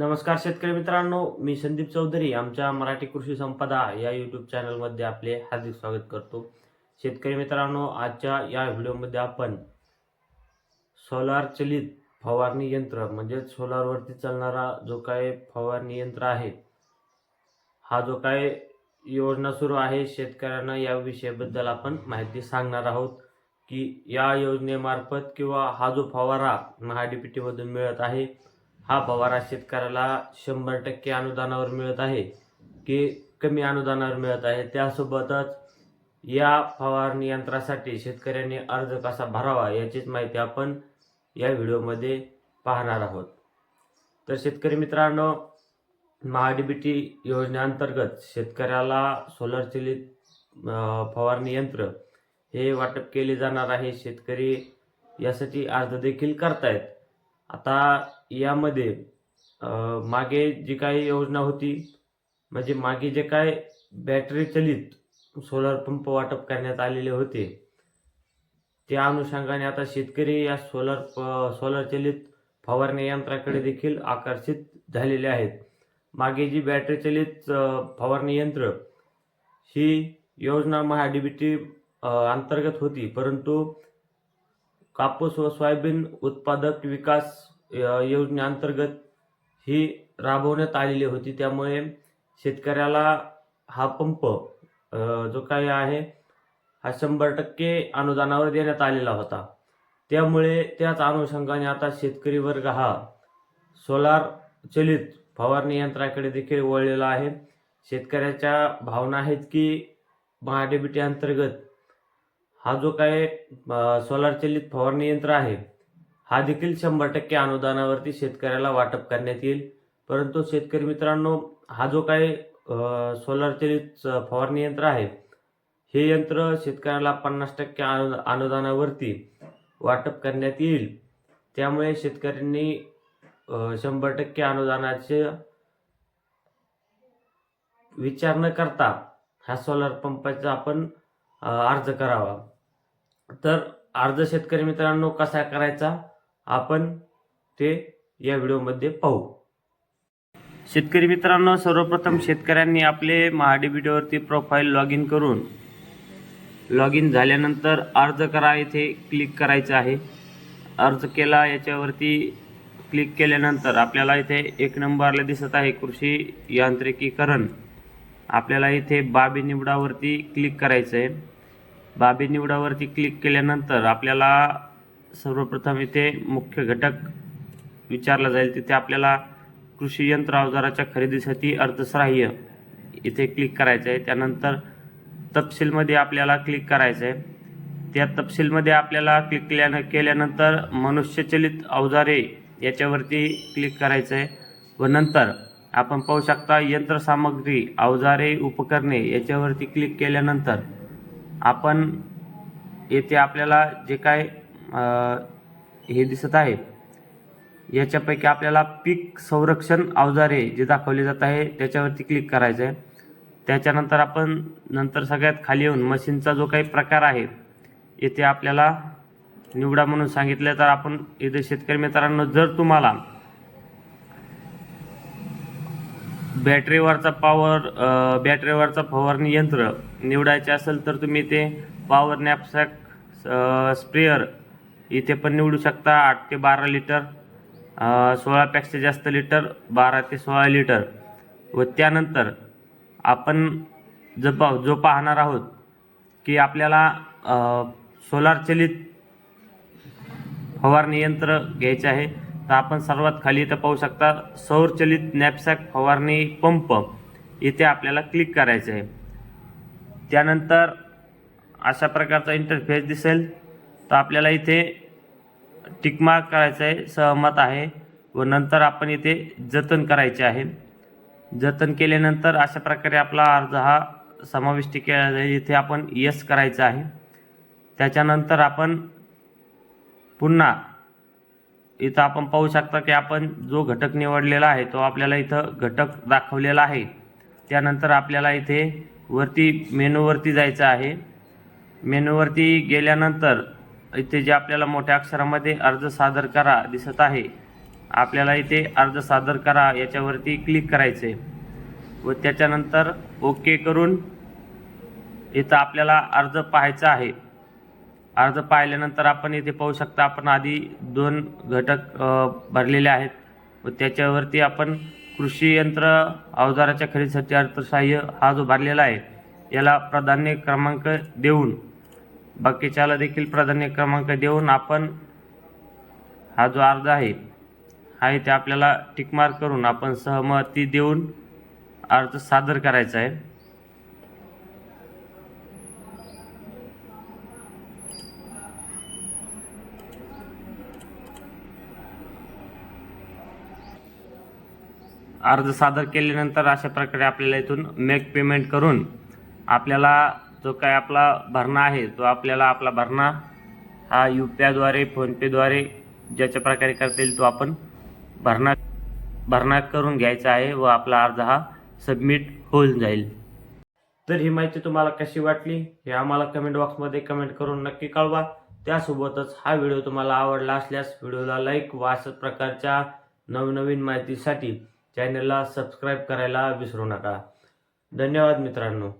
नमस्कार शेतकरी मित्रांनो मी संदीप चौधरी आमच्या मराठी कृषी संपदा या यूट्यूब चॅनलमध्ये आपले हार्दिक स्वागत करतो. शेतकरी मित्रांनो आजच्या या व्हिडिओमध्ये आपण सोलार चलित फवारणी यंत्र म्हणजेच सोलारवरती चालणारा जो काय फवारणी यंत्र आहे हा जो काय योजना सुरू आहे शेतकऱ्यांना या विषयाबद्दल आपण माहिती सांगणार आहोत की या योजनेमार्फत किंवा हा जो फवारा महाडीपीटीमधून मिळत आहे हा फवारा शेतकऱ्याला शंभर टक्के अनुदानावर मिळत आहे की कमी अनुदानावर मिळत आहे? त्यासोबतच या फवारणी यंत्रासाठी शेतकऱ्यांनी अर्ज कसा भरावा याचीच माहिती आपण या व्हिडिओमध्ये पाहणार आहोत. तर शेतकरी मित्रांनो महाडीबीटी योजनेअंतर्गत शेतकऱ्याला सोलर चलित फवारणी यंत्र हे वाटप केले जाणार आहे. शेतकरी यासाठी अर्ज देखील करतायत. आता यामध्ये मागे जी काही योजना होती म्हणजे मागे जे काय बॅटरी चलित सोलर पंप वाटप करण्यात आलेले होते त्या अनुषंगाने आता शेतकरी या सोलर सोलार चलित फवारणी यंत्राकडे देखील आकर्षित झालेले आहेत. मागे जी बॅटरी चलित फवारणी यंत्र ही योजना महाडीबीटी अंतर्गत होती परंतु कापूस व सोयाबीन उत्पादक विकास योजनेअंतर्गत ही राबवण्यात आलेली होती. त्यामुळे शेतकऱ्याला हा पंप जो काही आहे हा शंभर टक्के अनुदानावर देण्यात आलेला होता. त्यामुळे त्याच अनुषंगाने आता शेतकरी वर्ग हा सोलार चलित फवारणी यंत्राकडे देखील वळलेला आहे. शेतकऱ्याच्या भावना आहेत की महाडेबिटी अंतर्गत हा जो काय सोलार चलित फवारणी यंत्र आहे हा देखील शंभर टक्के अनुदानावरती शेतकऱ्याला वाटप करण्यात येईल. परंतु शेतकरी मित्रांनो हा जो काही अ, फवारणी यंत्र आहे हे यंत्र शेतकऱ्याला पन्नास टक्के अनु अनुदानावरती वाटप करण्यात येईल. त्यामुळे शेतकऱ्यांनी शंभर टक्के अनुदानाचे विचार न करता ह्या सोलार पंपाचा आपण अर्ज करावा. तर अर्ज शेतकरी मित्रांनो कसा करायचा? आपण ते या व्हिडिओमध्ये पाहू. शेतकरी मित्रांनो सर्वप्रथम शेतकऱ्यांनी आपले महाडीबीडीवरती प्रोफाईल लॉग इन करून लॉग इन झाल्यानंतर अर्ज करा. येथे क्लिक करायचं आहे. अर्ज केला याच्यावरती क्लिक केल्यानंतर आपल्याला इथे एक नंबरला दिसत आहे कृषी यांत्रिकीकरण. आपल्याला इथे बाबी निवडावरती क्लिक करायचं आहे बाबी निवडावरती क्लिक केल्यानंतर आपल्याला सर्वप्रथम इथे मुख्य घटक विचारला जाईल. तिथे आपल्याला कृषी यंत्र अवजाराच्या खरेदीसाठी अर्थसहाय्य इथे क्लिक करायचं आहे. त्यानंतर तपशीलमध्ये आपल्याला क्लिक करायचं आहे. त्या तपशीलमध्ये आपल्याला क्लिक केल्यानं केल्यानंतर मनुष्यचलित अवजारे याच्यावरती क्लिक करायचं आहे. व नंतर आपण पाहू शकता यंत्रसामग्री अवजारे उपकरणे याच्यावरती क्लिक केल्यानंतर आपण येथे आपल्याला जे काय हे दिसत आहे. याच्यापैकी आपल्याला पीक संरक्षण अवजारे जे दाखवले जात आहे त्याच्यावरती क्लिक करायचं आहे त्याच्यानंतर आपण नंतर सगळ्यात खाली येऊन मशीनचा जो काही प्रकार आहे येथे आपल्याला निवडा म्हणून सांगितलं तर आपण इथे शेतकरी मित्रांनो जर तुम्हाला बॅटरीवरचा पॉवर बॅटरीवरचा फवारणी यंत्र निवडायचे असेल तर तुम्ही ते पॉवर नॅपसॅक स्प्रेअर इथे पण निवडू शकता आठ ते बारा लिटर सोळापेक्षा जास्त लिटर बारा ते सोळा लिटर. व त्यानंतर आपण जो पा जो पाहणार आहोत की आपल्याला सोलारचलित फवारणी यंत्र घ्यायचे आहे तर आपण सर्वात खाली इथं पाहू शकता सौरचलित नॅपसॅक फवारणी पंप इथे आपल्याला क्लिक करायचं आहे. त्यानंतर अशा प्रकारचा इंटरफेस दिसेल तर आपल्याला इथे टिकमार्क करायचं आहे सहमत आहे व नंतर आपण इथे जतन करायचे आहे. जतन केल्यानंतर अशा प्रकारे आपला अर्ज हा समाविष्ट केला जाईल. इथे आपण यस करायचं आहे. त्याच्यानंतर आपण पुन्हा इथं आपण पाहू शकता की आपण जो घटक निवडलेला आहे तो आपल्याला इथं घटक दाखवलेला आहे. त्यानंतर आपल्याला इथे वरती मेनूवरती जायचं आहे. मेनूवरती गेल्यानंतर इथे जे आपल्याला मोठ्या अक्षरामध्ये अर्ज सादर करा दिसत आहे आपल्याला इथे अर्ज सादर करा याच्यावरती क्लिक करायचं आहे व त्याच्यानंतर ओके करून इथं आपल्याला अर्ज पाहायचा आहे. अर्ज पाहिल्यानंतर आपण इथे पाहू शकता आपण आधी दोन घटक भरलेले आहेत. व त्याच्यावरती आपण कृषी यंत्र अवजाराच्या खरेदीसाठी अर्थसहाय्य हा जो भरलेला आहे याला प्राधान्य क्रमांक देऊन बाकीच्याला देखील प्राधान्य क्रमांक देऊन आपण हा जो अर्ज आहे हा इथे आपल्याला टिकमार्क करून आपण सहमती देऊन अर्ज सादर करायचा आहे. अर्ज सादर केल्यानंतर अशा प्रकारे आपल्याला इथून मेक पेमेंट करून आपल्याला जो काय आपला भरणा आहे तो आपल्याला आपला भरणा हा यू पी आयद्वारे फोनपेद्वारे ज्याच्या प्रकारे करता येईल तो आपण भरणा भरणा करून घ्यायचा आहे व आपला अर्ज हा सबमिट होऊन जाईल. तर ही माहिती तुम्हाला कशी वाटली हे आम्हाला कमेंट बॉक्समध्ये कमेंट करून नक्की कळवा. त्यासोबतच हा व्हिडिओ तुम्हाला आवडला असल्यास व्हिडिओला लाईक व अशाच प्रकारच्या नवनवीन माहितीसाठी चॅनलला सबस्क्राईब करायला विसरू नका. धन्यवाद मित्रांनो.